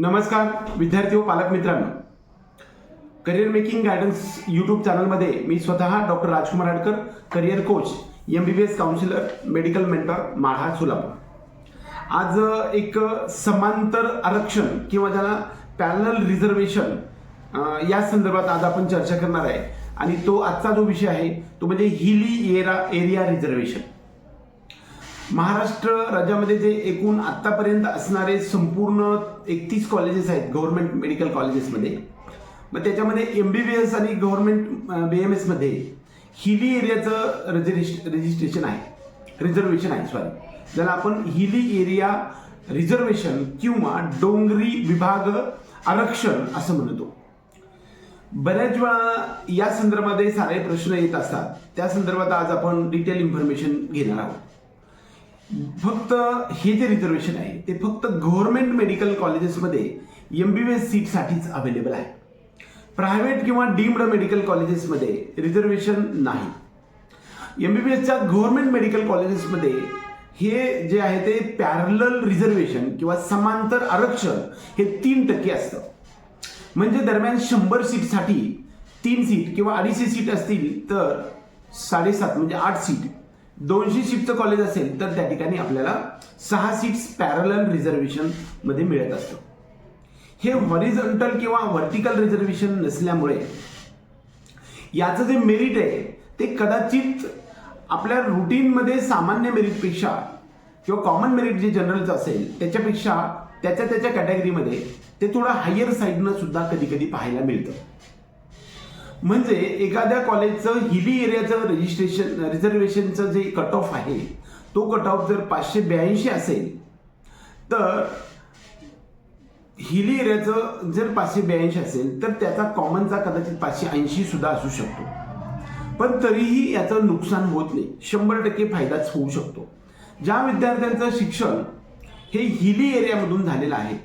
नमस्कार विद्यार्थी व पालक मित्रांनो करिअर मेकिंग गायडन्स यूट्यूब चॅनलमध्ये मी स्वतः doctor Rajkumar Adkar career coach M B B S counsellor medical mentor Madha Solapur. आज एक समांतर आरक्षण किंवा त्याला पॅनल रिझर्वेशन या संदर्भात आज आपण चर्चा करणार आहे. आणि तो आजचा जो विषय आहे तो म्हणजे hilly era area reservation Maharashtra राज्यामध्ये जे एकूण आतापर्यंत असणारे संपूर्ण एकतीस कॉलेजेस आहेत गव्हर्नमेंट मेडिकल कॉलेजेसमध्ये मग त्याच्यामध्ये एम बी बी एस आणि गव्हर्नमेंट बी एम एसमध्ये हिली एरियाचं रजिस्ट रजिस्ट्रेशन आहे. रिझर्वेशन आहे सॉरी ज्याला आपण हिली एरिया रिझर्वेशन किंवा डोंगरी विभाग आरक्षण असं म्हणतो. बऱ्याच वेळा या संदर्भामध्ये सारे प्रश्न येत असतात. त्या संदर्भात आज आपण डिटेल इन्फॉर्मेशन घेणार आहोत. फक्त हे जे रिझर्वेशन आहे ते फक्त गव्हर्नमेंट मेडिकल कॉलेजेसमध्ये एम बी बी एस सीटसाठीच अवेलेबल आहे. प्रायव्हेट किंवा डीम्ड मेडिकल कॉलेजेसमध्ये रिझर्वेशन नाही. एम बी बी एसच्या गव्हर्नमेंट मेडिकल कॉलेजेसमध्ये हे जे आहे ते पॅरल रिझर्वेशन किंवा समांतर आरक्षण हे तीन टक्के असतं. म्हणजे दरम्यान शंभर सीटसाठी तीन सीट किंवा अडीचशे सीट असतील तर साडेसात म्हणजे आठ सीट दोनशे सीटचं कॉलेज असेल तर त्या ठिकाणी आपल्याला सहा सीट्स पॅरल रिझर्वेशनमध्ये मिळत असतं. हे हॉरिझॉन्टल किंवा व्हर्टिकल रिझर्वेशन नसल्यामुळे याचं जे मेरिट आहे ते कदाचित आपल्या रुटीनमध्ये सामान्य मेरिटपेक्षा किंवा कॉमन मेरिट जे जनरलचं असेल त्याच्यापेक्षा त्याच्या त्याच्या कॅटेगरीमध्ये ते थोडं हायर साईडनं सुद्धा कधी कधी पाहायला मिळतं. म्हणजे एखाद्या कॉलेजचं हिली एरियाचं रजिस्ट्रेशन रिझर्वेशनचं जे कट ऑफ आहे तो कट ऑफ जर पाचशे ब्याऐंशी असेल तर हिली एरियाचं जर पाचशे ब्याऐंशी असेल तर त्याचा कॉमनचा कदाचित पाचशे ऐंशी सुद्धा असू शकतो. पण तरीही याचं नुकसान होत नाही. शंभर टक्के फायदाच होऊ शकतो. ज्या विद्यार्थ्यांचं शिक्षण हे हिली एरियामधून झालेलं आहे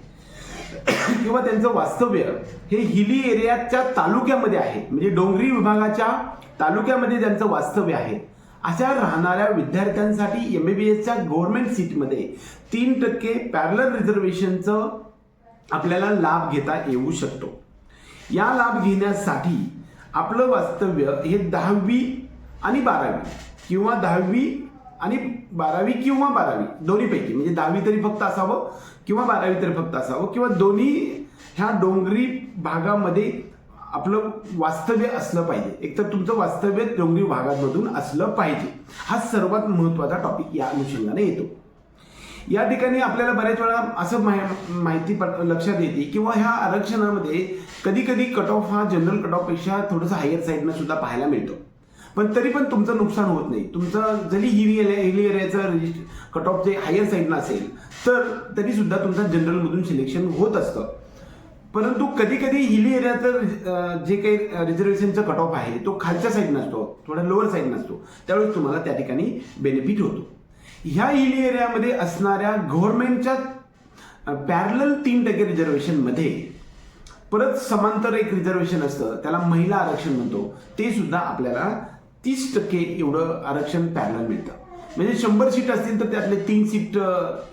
किंवा त्यांचं वास्तव्य हे हिली एरियाच्या तालुक्यामध्ये आहे. म्हणजे डोंगरी विभागाच्या तालुक्यामध्ये त्यांचं वास्तव्य आहे. अशा राहणाऱ्या विद्यार्थ्यांसाठी एम बी बी एसच्या गव्हर्नमेंट सीटमध्ये तीन टक्के पॅरलर रिझर्वेशनचं आपल्याला लाभ घेता येऊ शकतो. या लाभ घेण्यासाठी आपलं वास्तव्य हे दहावी आणि बारावी किंवा दहावी आणि बारावी किंवा बारावी दोन्हीपैकी म्हणजे दहावी तरी फक्त असावं किंवा बारावी तरी फक्त असावं किंवा दोन्ही ह्या डोंगरी भागामध्ये आपलं वास्तव्य असलं पाहिजे. एकतर तुमचं वास्तव्य डोंगरी भागामधून असलं पाहिजे. हा सर्वात महत्त्वाचा टॉपिक या अनुषंगाने येतो. या ठिकाणी आपल्याला बऱ्याच वेळा असं माहि- माहिती लक्षात येते किंवा ह्या आरक्षणामध्ये कधी कधी कट ऑफ हा जनरल कट ऑफपेक्षा थोडंसं हायर साईडनं सुद्धा पाहायला मिळतो. पण तरी पण तुमचं नुकसान होत नाही. तुमचं जरी हिली एरिया हिली एरियाचं कट ऑफ जे हायर साईडला असेल तर तरी सुद्धा तुमचं जनरलमधून सिलेक्शन होत असतं. परंतु कधी कधी हिली एरियाचं जे काही रिझर्वेशनचं कट ऑफ आहे तो खालच्या साईड नसतो थोडा लोअर साईड नसतो. त्यावेळेस तुम्हाला त्या ठिकाणी बेनिफिट होतो. ह्या हिली एरियामध्ये असणाऱ्या गव्हर्नमेंटच्या पॅरल तीन टक्के रिझर्वेशनमध्ये परत समांतर एक रिझर्वेशन असतं त्याला महिला आरक्षण म्हणतो. ते सुद्धा आपल्याला तीस टक्के एवढं आरक्षण पॅरल मिळतं. म्हणजे शंभर सीट असतील तर त्यातले तीन सीट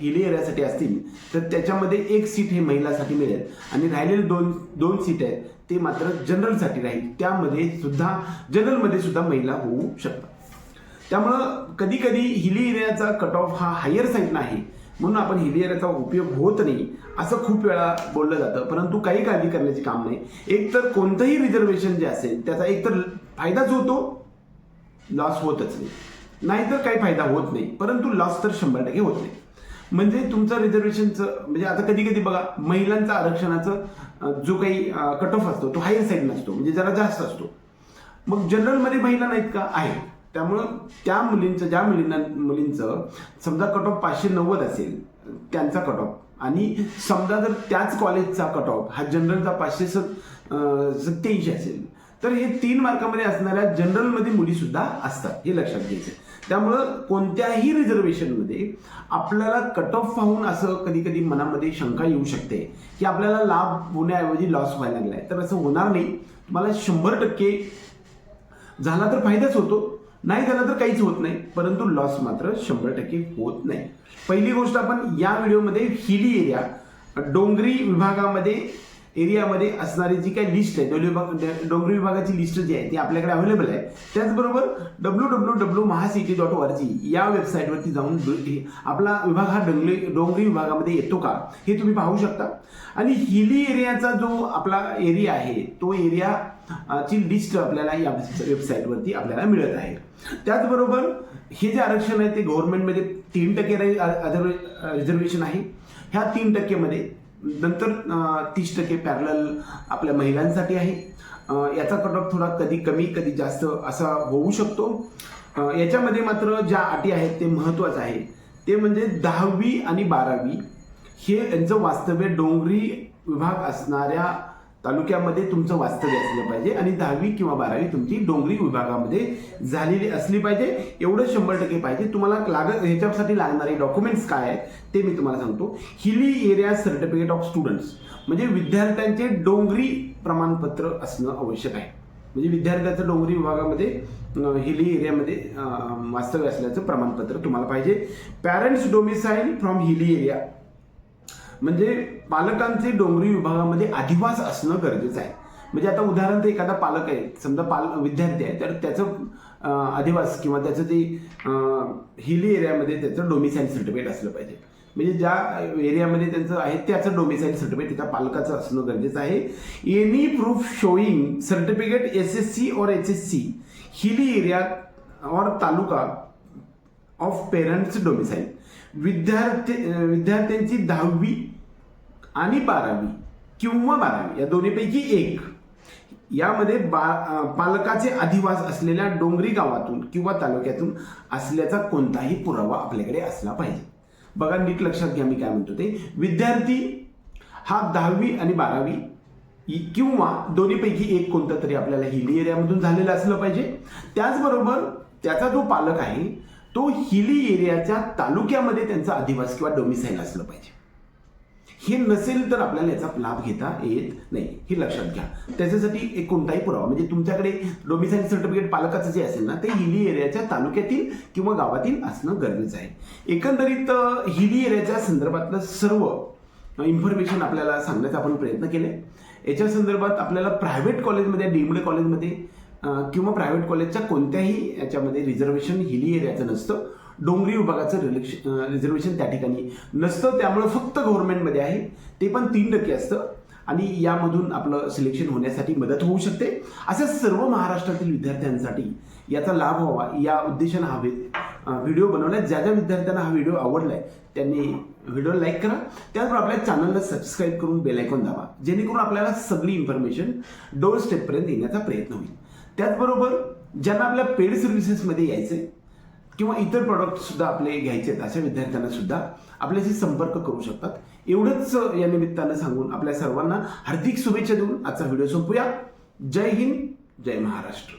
हिली एरियासाठी असतील तर त्याच्यामध्ये एक सीट हे महिलासाठी मिळेल. आणि राहिलेले दोन दोन सीट आहेत ते मात्र जनरलसाठी राहील. त्यामध्ये सुद्धा जनरलमध्ये सुद्धा महिला होऊ शकतात. त्यामुळं कधी कधी हिली एरियाचा कट ऑफ हा हायर साईड नाही. म्हणून आपण हिली एरियाचा उपयोग होत नाही असं खूप वेळा बोललं जातं. परंतु काही काळजी करण्याचे काम नाही. एक तर कोणतंही रिझर्वेशन जे असेल त्याचा एक तर फायदाच होतो लॉस होतच नाही. नाहीतर काही फायदा होत नाही. परंतु लॉस तर शंभर टक्के होत नाही. म्हणजे तुमचं रिझर्वेशनचं म्हणजे आता कधी कधी बघा महिलांचं आरक्षणाचं जो काही कट ऑफ असतो तो हायर साईड नसतो. म्हणजे जरा जास्त असतो. मग जनरलमध्ये महिला नाहीत का? आहेत. त्यामुळं त्या मुलींचं ज्या मुलींना मुलींचं समजा कट ऑफ पाचशे नव्वद असेल त्यांचा कट ऑफ आणि समजा जर त्याच कॉलेजचा कट ऑफ हा जनरलचा पाचशे सत सत्याऐंशी असेल तर हे तीन मार्कामध्ये असणाऱ्या जनरलमध्ये मुली सुद्धा असतात हे लक्षात घ्यायचं त्यामुळं कोणत्याही रिझर्वेशनमध्ये आपल्याला कट ऑफ पाहून असं कधी कधी मनामध्ये शंका येऊ शकते की आपल्याला लाभ होण्याऐवजी लॉस व्हायला लागलाय. तर असं होणार नाही. तुम्हाला शंभर टक्के झाला तर फायदाच होतो. नाही झाला तर काहीच होत नाही. परंतु लॉस मात्र शंभर टक्के होत नाही. पहिली गोष्ट आपण या व्हिडिओमध्ये हिली एरिया डोंगरी विभागामध्ये एरियामध्ये असणारी जी काही लिस्ट आहे डोली विभाग डोंगरी विभागाची लिस्ट जी आहे ती आपल्याकडे अवेलेबल आहे. त्याचबरोबर W W W MahaCET dot O या वेबसाईटवरती जाऊन आपला विभाग हा डोंगरी डोंगरी विभागामध्ये येतो का हे तुम्ही पाहू शकता. आणि हिली एरियाचा जो आपला एरिया आहे तो एरिया ची लिस्ट आपल्याला या वेबसाईटवरती आपल्याला मिळत आहे. त्याचबरोबर हे जे आरक्षण आहे ते गव्हर्नमेंटमध्ये तीन टक्के रिझर्वेशन आहे. ह्या तीन टक्केमध्ये नंतर तीस टक्के पॅरल आपल्या महिलांसाठी आहे. याचा कट ऑफ थोडा कधी कमी कधी जास्त असा होऊ शकतो. याच्यामध्ये मात्र ज्या अटी आहेत ते महत्त्वाचं आहे. ते म्हणजे दहावी आणि बारावी हे यांचं वास्तव्य डोंगरी विभाग असणाऱ्या तालुक्यामध्ये तुमचं वास्तव्य असलं पाहिजे आणि दहावी किंवा बारावी तुमची डोंगरी विभागामध्ये झालेली असली पाहिजे. एवढं शंभर टक्के पाहिजे. तुम्हाला लागत ह्याच्यासाठी लागणारे डॉक्युमेंट्स काय आहेत ते मी तुम्हाला सांगतो. Hilly area certificate of students म्हणजे विद्यार्थ्यांचे डोंगरी प्रमाणपत्र असणं आवश्यक आहे. म्हणजे विद्यार्थ्याचं डोंगरी विभागामध्ये हिली एरियामध्ये वास्तव्य असल्याचं प्रमाणपत्र तुम्हाला पाहिजे. Parents domicile from hilly area म्हणजे पालकांचे डोंगरी विभागामध्ये अधिवास असणं गरजेचं आहे. म्हणजे आता उदाहरण एखादा पालक आहे समजा पाल विद्यार्थी आहे तर त्याचं अधिवास किंवा त्याचं ते हिली एरियामध्ये त्याचं डोमिसाईल सर्टिफिकेट असलं पाहिजे. म्हणजे ज्या एरियामध्ये त्यांचं आहे त्याचं डोमिसाईल सर्टिफिकेट त्या पालकाचं असणं गरजेचं आहे. Any proof showing certificate S S C or H S C hilly area or taluka of parents domicile विद्यार्थी विद्यार्थ्यांची दहावी आणि बारावी किंवा बारावी या दोन्हीपैकी एक. यामध्ये बा पालकाचे अधिवास असलेल्या डोंगरी गावातून किंवा तालुक्यातून असल्याचा कोणताही पुरावा आपल्याकडे असला पाहिजे. बघा नीट लक्षात घ्या मी काय म्हणतो ते. विद्यार्थी हा दहावी आणि बारावी किंवा दोन्हीपैकी एक कोणतं तरी आपल्याला हिली एरियामधून झालेलं असलं पाहिजे. त्याचबरोबर त्याचा जो पालक आहे तो हिली एरियाच्या तालुक्यामध्ये त्यांचा अधिवास किंवा डोमिसाईल असलं पाहिजे. हे नसेल तर आपल्याला याचा लाभ घेता येत नाही. हे लक्षात घ्या. त्याच्यासाठी एक कोणताही पुरावा म्हणजे तुमच्याकडे डोमिसाईल सर्टिफिकेट पालकाचं जे असेल ना ते हिली एरियाच्या तालुक्यातील किंवा गावातील असणं गरजेचं आहे. एकंदरीत हिली एरियाच्या संदर्भातलं सर्व इन्फॉर्मेशन आपल्याला सांगण्याचा आपण प्रयत्न केले. याच्या संदर्भात आपल्याला प्रायव्हेट कॉलेजमध्ये डीम्ड कॉलेजमध्ये किंवा प्रायव्हेट कॉलेजच्या कोणत्याही याच्यामध्ये रिझर्वेशन हिली एरियाचं नसतं. डोंगरी विभागाचं रिझर्वेशन त्या ठिकाणी नसतं. त्यामुळे फक्त गव्हर्नमेंटमध्ये आहे. ते पण तीन टक्के असतं. आणि यामधून आपलं सिलेक्शन होण्यासाठी मदत होऊ शकते. अशा सर्व महाराष्ट्रातील विद्यार्थ्यांसाठी याचा लाभ व्हावा या उद्देशानं हा व्हिडिओ बनवला ज्या ज्या विद्यार्थ्यांना हा व्हिडिओ आवडलाय त्यांनी व्हिडिओ लाईक करा. त्याचबरोबर आपल्या चॅनलला सबस्क्राईब करून बेल आयकॉन दाबा. जेणेकरून आपल्याला सगळी इन्फॉर्मेशन डोर स्टेपपर्यंत येण्याचा प्रयत्न होईल. त्याचबरोबर ज्यांना आपल्या पेड सर्व्हिसेसमध्ये यायचे किंवा इतर प्रॉडक्टसुद्धा आपले घ्यायचे आहेत अशा विद्यार्थ्यांना सुद्धा आपल्याशी संपर्क करू शकतात. एवढंच या निमित्तानं सांगून आपल्या सर्वांना हार्दिक शुभेच्छा देऊन आजचा व्हिडिओ संपूया. जय हिंद जय महाराष्ट्र.